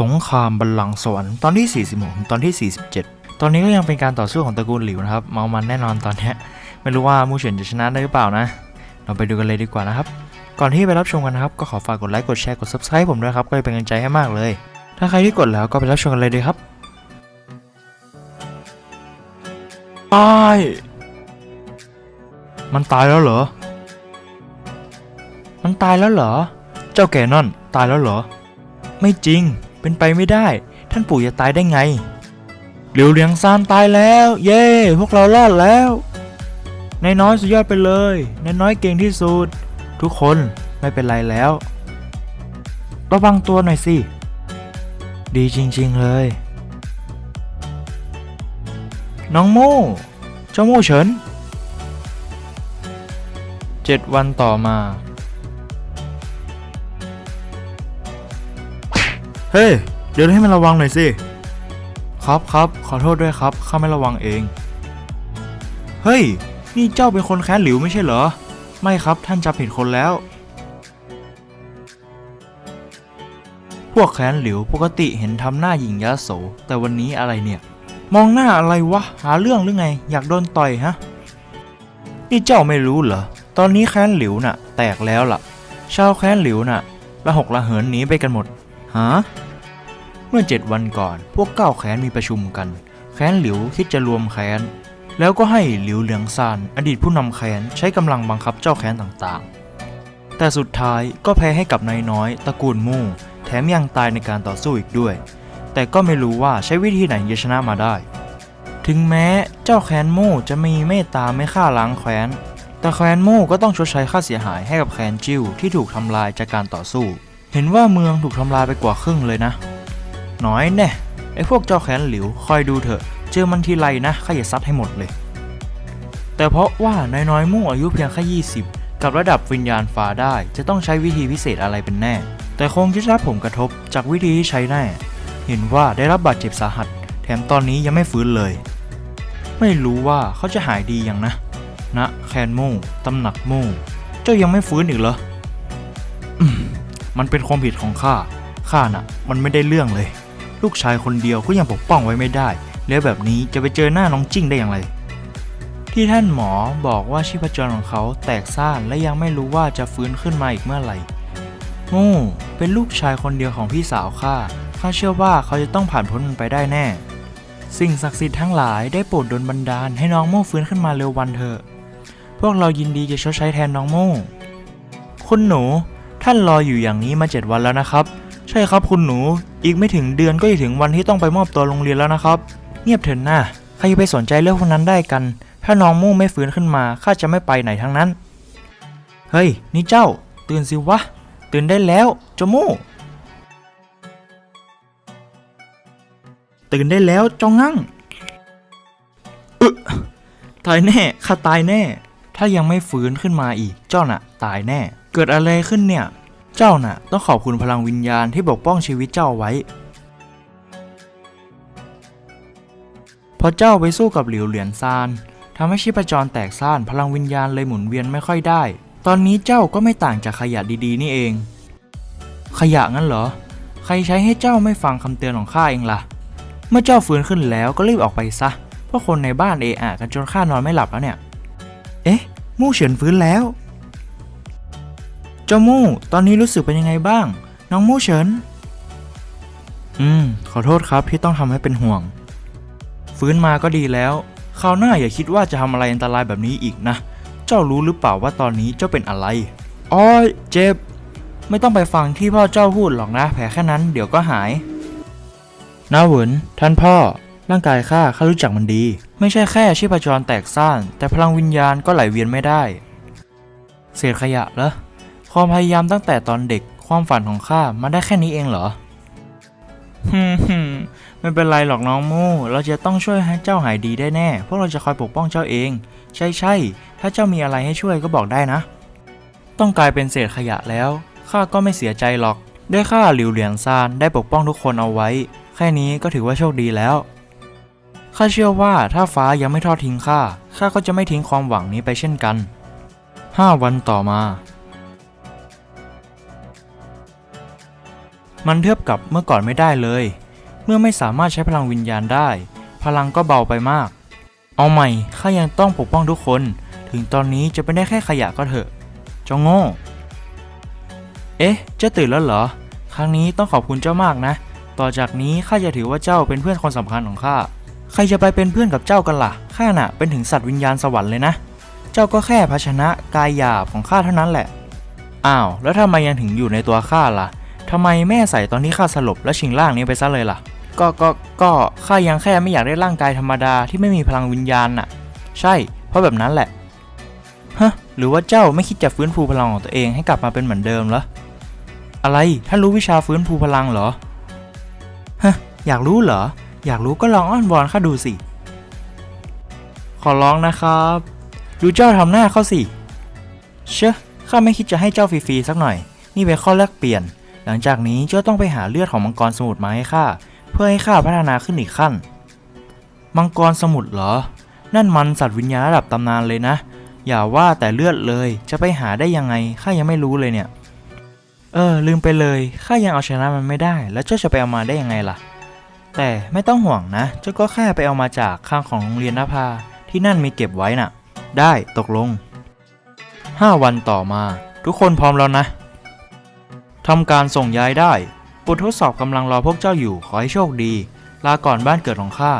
สงครามบัลลังก์สวรรค์ตอนที่ 46 ตอนที่ 47 ตอนนี้ก็ยังเป็นการต่อสู้ของตระกูลหลิวนะครับ เมามันแน่นอนตอนนี้ไม่รู้ว่ามูเฉินจะชนะได้หรือเปล่านะ เราไปดูกันเลยดีกว่านะครับ ก่อนที่ไปรับชมกันนะครับ ก็ขอฝากกดไลค์ กดแชร์ กด subscribe ผมด้วยครับ ก็จะเป็นกำลังใจให้มากเลย ถ้าใครที่กดแล้วก็ไปรับชมกันเลยดีครับตายมันตายแล้วเหรอ มันตายแล้วเหรอ เจ้าแก่นั่นตายแล้วเหรอ ไม่จริง เป็นไปไม่ได้ ท่านปู่จะตายได้ไงเหลียวเหลียงซานตายแล้ว เย้พวกเรารอดแล้วนายน้อยสุดยอดไปเลยนายน้อยเก่งที่สุด ทุกคนไม่เป็นไรแล้ว ระวังตัวหน่อยสิ ดีจริงๆเลย น้องโม่เจ้าโม่เฉินเจ็ดวันต่อมา เฮ้ย เดี๋ยวให้มันระวังหน่อยสิ ครับครับ ขอโทษด้วยครับข้าไม่ระวังเอง เฮ้ย นี่เจ้าเป็นคนแค้นหลิวไม่ใช่เหรอ ไม่ครับท่านจับผิดคนแล้ว พวกแค้นหลิวปกติเห็นทำหน้าหยิ่งยโส แต่วันนี้อะไรเนี่ย มองหน้าอะไรวะ หาเรื่องหรือไง อยากโดนต่อยฮะ นี่เจ้าไม่รู้เหรอ ตอนนี้แค้นหลิวน่ะ แตกแล้วล่ะ ชาวแค้นหลิวน่ะละหกละเหินหนีไปกันหมด ฮะเมื่อเจ็ดวันก่อน พวกเก้าแค้นมีประชุมกันแค้นหลิวคิดจะรวมแค้นแล้วก็ให้หลิวเหลืองซานอดีตผู้นำแค้นใช้กำลังบังคับเจ้าแค้นต่างๆ แต่สุดท้ายก็แพ้ให้กับนายน้อยตระกูลมู่แถมยังตายในการต่อสู้อีกด้วย แต่ก็ไม่รู้ว่าใช้วิธีไหนจะชนะมาได้ ถึงแม้เจ้าแค้นมู่จะมีเมตตาไม่ฆ่าล้างแค้นแต่แคว้นมู่ก็ต้องชดใช้ค่าเสียหายให้กับแคว้นจิ้วที่ถูกทำลายจากการต่อสู้ เห็นว่าเมืองถูกทำลายไปกว่าครึ่งเลยนะ น้อยแน่ไอ้พวกเจ้าแค้นหลิวคอยดูเถอะ เจอมันทีไรนะข้าจะซัดให้หมดเลย แต่เพราะว่านายน้อยมู่อายุเพียงแค่20 กับระดับวิญญาณฟ้าได้ จะต้องใช้วิธีพิเศษอะไรเป็นแน่ แต่คงจะได้รับผลกระทบจากวิธีที่ใช้แน่ เห็นว่าได้รับบาดเจ็บสาหัส แถมตอนนี้ยังไม่ฟื้นเลย ไม่รู้ว่าเขาจะหายดียังนะณแคนโม่ตำหนักโม่เจ้ายังไม่ฟื้นอีกเหรอ มันเป็นความผิดของข้า ข้าน่ะ มันไม่ได้เรื่องเลย ลูกชายคนเดียวก็ยังปกป้องไว้ไม่ได้ แล้วแบบนี้จะไปเจอหน้าน้องจิ้งได้อย่างไร ที่ท่านหมอบอกว่าชีพจรของเขาแตกซ่านและยังไม่รู้ว่าจะฟื้นขึ้นมาอีกเมื่อไหร่โม่เป็นลูกชายคนเดียวของพี่สาวข้า ข้าเชื่อว่าเขาจะต้องผ่านพ้นมันไปได้แน่ สิ่งศักดิ์สิทธิ์ทั้งหลายได้โปรดดลบันดาลให้น้องโม่ฟื้นขึ้นมาเร็ววันเถอะ พวกเรายินดีจะชดใช้แทนน้องโม่คุณหนู ท่านรออยู่อย่างนี้มาเจ็ดวันแล้วนะครับ ใช่ครับคุณหนู อีกไม่ถึงเดือนก็จะถึงวันที่ต้องไปมอบตัวโรงเรียนแล้วนะครับ เงียบเถินหน้าใครจะไปสนใจเรื่องพวกนั้นได้กัน ถ้าน้องโม่ไม่ฟื้นขึ้นมาข้าจะไม่ไปไหนทั้งนั้น เฮ้ย นี่เจ้า ตื่นสิวะ ตื่นได้แล้วเจ้าโม่ตื่นได้แล้วเจ้างั่งอึตายแน่ข้าตายแน่ ถ้ายังไม่ฟื้นขึ้นมาอีกเจ้าน่ะ ตายแน่ เกิดอะไรขึ้นเนี่ย เจ้าน่ะ ต้องขอบคุณพลังวิญญาณที่ปกป้องชีวิตเจ้าไว้ พอเจ้าไปสู้กับหลิวเหรียญซานทำให้ชีพจรแตกซ่านพลังวิญญาณเลยหมุนเวียนไม่ค่อยได้ ตอนนี้เจ้าก็ไม่ต่างจากขยะดีๆ นี่เอง ขยะงั้นเหรอ ใครใช้ให้เจ้าไม่ฟังคำเตือนของข้าเองล่ะ เมื่อเจ้าฟื้นขึ้นแล้วก็รีบออกไปซะเพราะคนในบ้านเอะอะกันจนข้านอนไม่หลับแล้วเนี่ย เอ๊ะมู่เฉินฟื้นแล้ว เจ้ามู่ตอนนี้รู้สึกเป็นยังไงบ้าง น้องมู่เฉิน อืม ขอโทษครับที่ต้องทำให้เป็นห่วง ฟื้นมาก็ดีแล้ว คราวหน้าอย่าคิดว่าจะทำอะไรอันตรายแบบนี้อีกนะ เจ้ารู้หรือเปล่าว่าตอนนี้เจ้าเป็นอะไรอ้อยเจ็บ ไม่ต้องไปฟังที่พ่อเจ้าพูดหรอกนะ แผลแค่นั้นเดี๋ยวก็หายน้าเหวินท่านพ่อ ร่างกายข้าข้ารู้จักมันดี ไม่ใช่แค่ชีพจรแตกซ่าน แต่พลังวิญญาณก็ไหลเวียนไม่ได้ เศษขยะเหรอ ความพยายามตั้งแต่ตอนเด็กความฝันของข้ามันได้แค่นี้เองเหรอฮึมไม่เป็นไรหรอกน้องมู่ เราจะต้องช่วยให้เจ้าหายดีได้แน่ พวกเราจะคอยปกป้องเจ้าเอง ใช่ใช่ ถ้าเจ้ามีอะไรให้ช่วยก็บอกได้นะ ต้องกลายเป็นเศษขยะแล้ว ข้าก็ไม่เสียใจหรอก ได้ข้าหลิวเหลียงซานได้ปกป้องทุกคนเอาไว้ แค่นี้ก็ถือว่าโชคดีแล้ว ข้าเชื่อว่าถ้าฟ้ายังไม่ทอดทิ้งข้า ข้าก็จะไม่ทิ้งความหวังนี้ไปเช่นกันห้าวันต่อมา มันเทียบกับเมื่อก่อนไม่ได้เลย เมื่อไม่สามารถใช้พลังวิญญาณได้ พลังก็เบาไปมาก เอาใหม่ข้ายังต้องปกป้องทุกคน ถึงตอนนี้จะเป็นได้แค่ขยะก็เถอะจ้าโง่ เอ๊ะ เจ้าตื่นแล้วเหรอ ครั้งนี้ต้องขอบคุณเจ้ามากนะ ต่อจากนี้ข้าจะถือว่าเจ้าเป็นเพื่อนคนสำคัญของข้า ใครจะไปเป็นเพื่อนกับเจ้ากันล่ะ ข้าน่ะเป็นถึงสัตว์วิญญาณสวรรค์เลยนะ เจ้าก็แค่ภาชนะกายหยาบของข้าเท่านั้นแหละ อ้าว แล้วทำไมยังถึงอยู่ในตัวข้าล่ะ ทำไมแม่ใส่ตอนที่ข้าสลบและชิงร่างนี้ไปซะเลยล่ะ ก็ก็ก็ข้ายังแค่ไม่อยากได้ร่างกายธรรมดาที่ไม่มีพลังวิญญาณน่ะ ใช่ เพราะแบบนั้นแหละ ฮะ หรือว่าเจ้าไม่คิดจะฟื้นฟูพลังของตัวเองให้กลับมาเป็นเหมือนเดิมเหรอ อะไรถ้ารู้วิชาฟื้นฟูพลังเหรอ ฮะ อยากรู้เหรอ อยากรู้ก็ลองอ้อนวอนข้าดูสิ ขอร้องนะครับ ดูเจ้าทำหน้าเขาสิ เชอะข้าไม่คิดจะให้เจ้าฟรีๆสักหน่อย นี่เป็นข้อแลกเปลี่ยนห ลังจากนี้เจ้าต้องไปหาเลือดของมังกรสมุทรมาให้ข้าเพื่อให้ข้าพัฒนาขึ้นอีกขั้น มังกรสมุทรเหรอ นั่นมันสัตว์วิญญาณระดับตำนานเลยนะ อย่าว่าแต่เลือดเลย จะไปหาได้ยังไงข้ายังไม่รู้เลยเนี่ย เออ ลืมไปเลยข้ายังเอาชนะมันไม่ได้ แล้วเจ้าจะไปเอามาได้ยังไงล่ะ แต่ไม่ต้องห่วงนะ เจ้าก็แค่ไปเอามาจากข้างของโรงเรียนนภาที่นั่นมีเก็บไว้น่ะ ได้ตกลง 5 วันต่อมา ทุกคนพร้อมแล้วนะ ทำการส่งย้ายได้บททดสอบกำลังรอพวกเจ้าอยู่ขอให้โชคดี ลาก่อนบ้านเกิดของข้า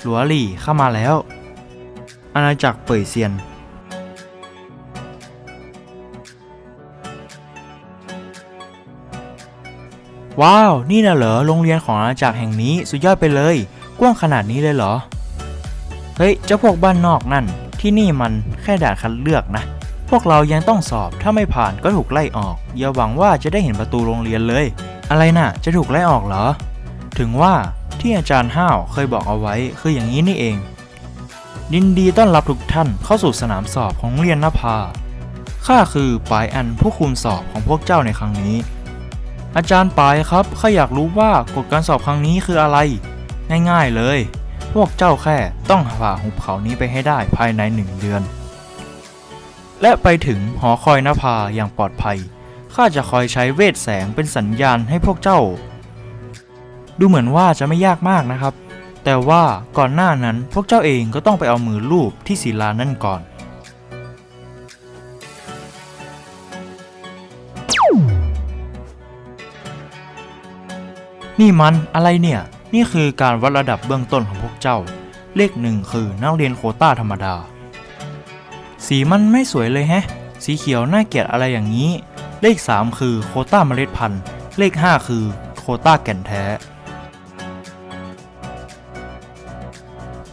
หลัวหลี่เข้ามาแล้ว อาณาจักรเป่ยเซียน ว้าว นี่นะเหรอโรงเรียนของอาณาจักรแห่งนี้สุดยอดไปเลย กว้างขนาดนี้เลยเหรอ เฮ้ย เจ้าพวกบ้านนอกนั่น ที่นี่มันแค่ด่านคัดเลือกนะ พวกเรายังต้องสอบถ้าไม่ผ่านก็ถูกไล่ออก อย่าหวังว่าจะได้เห็นประตูโรงเรียนเลย อะไรน่ะ จะถูกไล่ออกเหรอ ถึงว่าที่อาจารย์ห้าวเคยบอกเอาไว้คืออย่างนี้นี่เองยินดีต้อนรับทุกท่านเข้าสู่สนามสอบของโรงเรียนนภาข้าคือปายอันผู้คุมสอบของพวกเจ้าในครั้งนี้ อาจารย์ปายครับข้าอยากรู้ว่ากฎการสอบครั้งนี้คืออะไร ง่ายๆเลย พวกเจ้าแค่ต้องผ่าหุบเขานี้ไปให้ได้ภายในหนึ่งเดือน และไปถึงหอคอยนภาอย่างปลอดภัย ข้าจะคอยใช้เวทแสงเป็นสัญญาณให้พวกเจ้า ดูเหมือนว่าจะไม่ยากมากนะครับ แต่ว่าก่อนหน้านั้นพวกเจ้าเองก็ต้องไปเอามือลูบที่ศิลานั่นก่อน นี่มันอะไรเนี่ย นี่คือการวัดระดับเบื้องต้นของพวกเจ้า เลขหนึ่งคือนักเรียนโคต้าธรรมดา สีมันไม่สวยเลยแฮะ สีเขียวน่าเกลียดอะไรอย่างนี้ เลข 3 คือโคต้าเมล็ดพันธุ์ เลข 5 คือโคต้าแก่นแท้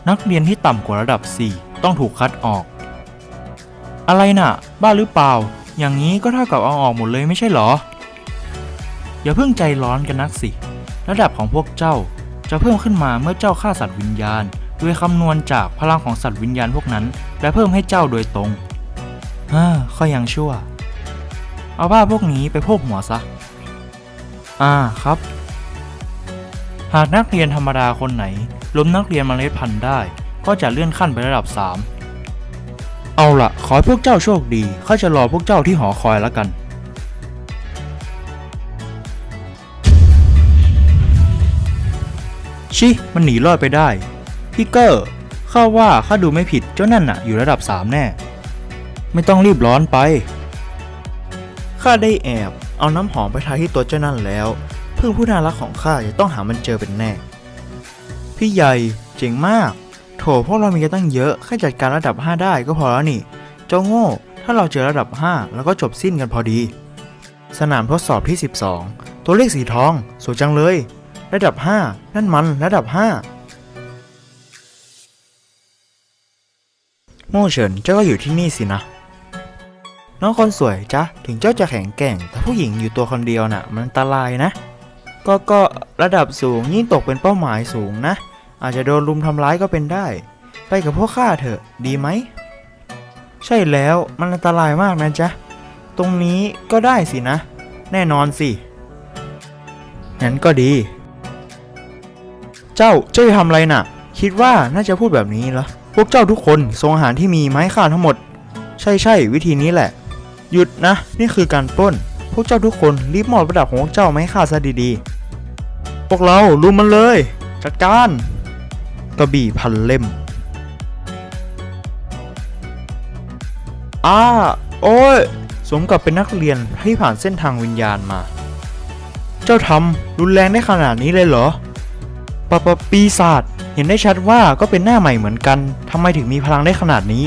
นักเรียนที่ต่ำกว่าระดับ 4 ต้องถูกคัดออก อะไรน่ะ บ้าหรือเปล่า อย่างนี้ก็เท่ากับเอาออกหมดเลยไม่ใช่เหรอ อย่าเพิ่งใจร้อนกันนักสิ ระดับของพวกเจ้าจะเพิ่มขึ้นมาเมื่อเจ้าฆ่าสัตว์วิญญาณ โดยคำนวณจากพลังของสัตว์วิญญาณพวกนั้น และเพิ่มให้เจ้าโดยตรงฮ้อข้อยังชั่ว เอาบ้าพวกนี้ไปโพกหัวซะ อ่าครับ หากนักเรียนธรรมดาคนไหน ล้มนักเรียนมเมล็ดพันธุ์ได้ ก็จะเลื่อนขั้นไประดับ 3 เอาละขอให้พวกเจ้าโชคดีข้าจะรอพวกเจ้าที่หอคอยแล้วกันชิ มันหนีรอดไปได้ พี่เกอร์ ข้าว่าข้าดูไม่ผิดเจ้านั่นน่ะ อยู่ระดับ3แน่ ไม่ต้องรีบร้อนไป ข้าได้แอบ เอาน้ำหอมไปทาที่ตัวเจ้านั่นแล้ว เพื่อนผู้น่ารักของข้าจะต้องหามันเจอเป็นแน่ พี่ใหญ่เจ๋งมาก โถพวกเรามีกันตั้งเยอะแค่จัดการระดับ 5 ได้ก็พอแล้วนี่ เจ้าโง่ ถ้าเราเจอระดับ 5 แล้วก็จบสิ้นกันพอดี สนามทดสอบที่ 12 ตัวเลขสีทองสวยจังเลย ระดับ 5 นั่นมันระดับ 5 โม่เฉินเจ้าก็อยู่ที่นี่สินะ น้องคนสวยจ๊ะถึงเจ้าจะแข็งแกร่ง แต่ผู้หญิงอยู่ตัวคนเดียวน่ะ มันอันตรายนะ ก็ก็ระดับสูงยิ่งตกเป็นเป้าหมายสูงนะ อาจจะโดนลุมทำร้ายก็เป็นได้ ไปกับพวกข้าเถอะดีไหม ใช่แล้วมันอันตรายมากนะจ๊ะ ตรงนี้ก็ได้สินะ แน่นอนสิงั้นก็ดี เจ้าเจ้าจะทำอะไรน่ะ คิดว่าน่าจะพูดแบบนี้เหรอ พวกเจ้าทุกคนส่งอาหารที่มีไมาให้ข้าทั้งหมด ใช่ใช่วิธีนี้แหละ หยุดนะ นี่คือการปล้น พวกเจ้าทุกคนรีบมอบระดับของพวกเจ้ามาให้ข้าซะดีๆ พวกเราลุมมันเลย จัดการกระบี่พันเล่ม อ้า โอ้ย สมกับเป็นนักเรียนที่ผ่านเส้นทางวิญญาณมา เจ้าทำรุนแรงได้ขนาดนี้เลยเหรอปะปะปีศาจ เห็นได้ชัดว่าก็เป็นหน้าใหม่เหมือนกันทำไมถึงมีพลังได้ขนาดนี้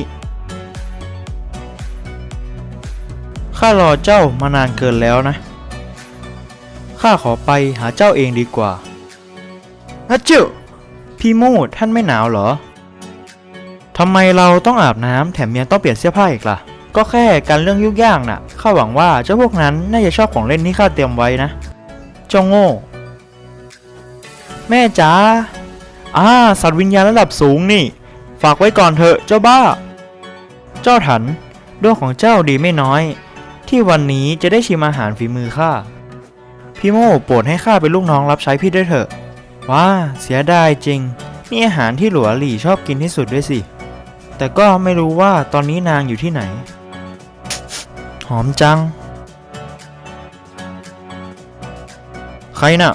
ข้ารอเจ้ามานานเกินแล้วนะ ข้าขอไปหาเจ้าเองดีกว่าฮัจจุพี่มูดท่านไม่หนาวเหรอทำไมเราต้องอาบน้ำแถมยังต้องเปลี่ยนเสื้อผ้าอีกล่ะ ก็แค่การเรื่องยุ่งยากน่ะข้าหวังว่าเจ้าพวกนั้นน่าจะชอบของเล่นที่ข้าเตรียมไว้นะ เจ้าโง่ แม่จ๋า อ่าสัตว์วิญญาณระดับสูงนี่ ฝากไว้ก่อนเถอะเจ้าบ้า เจ้าถันดวงของเจ้าดีไม่น้อย ที่วันนี้จะได้ชิมอาหารฝีมือข้าพี่โม่โปรดให้ข้าเป็นลูกน้องรับใช้พี่ด้วยเถอะ ว้า เสียดายจริง นี่อาหารที่หลัวหลี่ชอบกินที่สุดด้วยสิ แต่ก็ไม่รู้ว่าตอนนี้นางอยู่ที่ไหน หอมจัง ใครน่ะ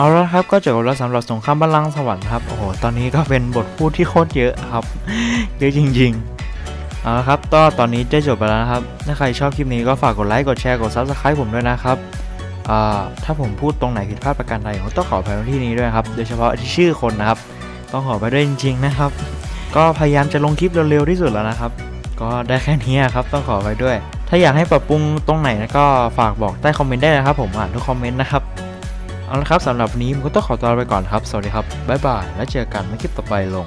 เอาละครับก็จบแล้วสำหรับสงครามบัลลังก์สวรรค์ครับโอ้โหตอนนี้ก็เป็นบทพูดที่โคตรเยอะครับเยอะจริง ๆ เอาละครับก็ตอนนี้ได้จบไปแล้วนะครับ ถ้าใครชอบคลิปนี้ก็ฝากกดไลค์กดแชร์กด Subscribe ผมด้วยนะครับถ้าผมพูดตรงไหนผิดพลาดประการใดผมต้องขออภัยที่นี้ด้วยครับ โดยเฉพาะที่ชื่อคนนะครับ ต้องขอไปด้วยจริง ๆ นะครับ ก็พยายามจะลงคลิปเร็วๆที่สุดแล้วนะครับ ก็ได้แค่นี้ครับต้องขอไปด้วย ถ้าอยากให้ปรับปรุงตรงไหนนะก็ฝากบอกใต้คอมเมนต์ได้นะครับ ผมอ่านทุกคอมเมนต์นะครับ เอาละครับสำหรับวันนี้ผมก็ต้องขอตัวไปก่อนครับ สวัสดีครับ บ๊ายบาย และเจอกันในคลิปต่อไปลง